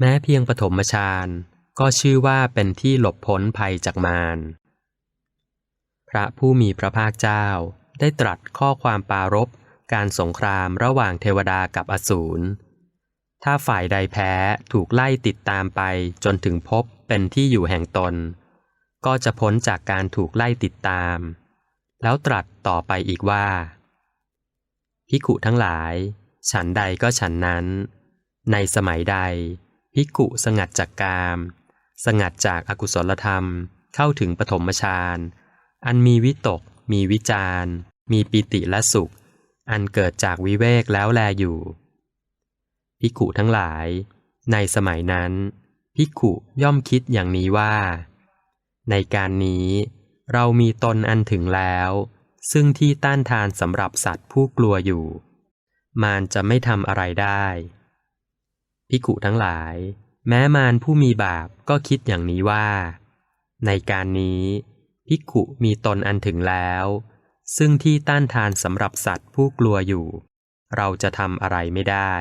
แม้เพียงปฐมฌานก็ชื่อว่าเป็นที่หลบพ้นภัยจากมารพระผู้มีพระภาคเจ้าได้ตรัสข้อความปรารบการสงครามระหว่างเทวดากับอสูร ถ้าฝ่ายใดแพ้ถูกไล่ติดตามไปจนถึงพบเป็นที่อยู่แห่งตน ก็จะพ้นจากการถูกไล่ติดตาม แล้วตรัสต่อไปอีกว่า พิขุทั้งหลาย ฉันใดก็ฉันนั้น ในสมัยใด พิกุสงัดจากกาม สงัดจากอากุศลธรรม เข้าถึงปฐมฌานอันมีวิตก มีวิจารมีปิติและสุข อันเกิดจากวิเวกแล้วแลอยู่พิกุทั้งหลาย ในสมัยนั้นพิกุย่อมคิดอย่างนี้ว่า ในการนี้เรามีตนอันถึงแล้ว ซึ่งที่ต้านทานสำหรับสัตว์ผู้กลัวอยู่ มารจะไม่ทำอะไรได้ พิกุทั้งหลาย แม้มารผู้มีบาปก็คิดอย่างนี้ว่า ในการนี้พิกขุมีตนอันถึงแล้ว ซึ่งที่ต้านทานสำหรับสัตว์ผู้กลัวอยู่ เราจะทำอะไรไม่ได้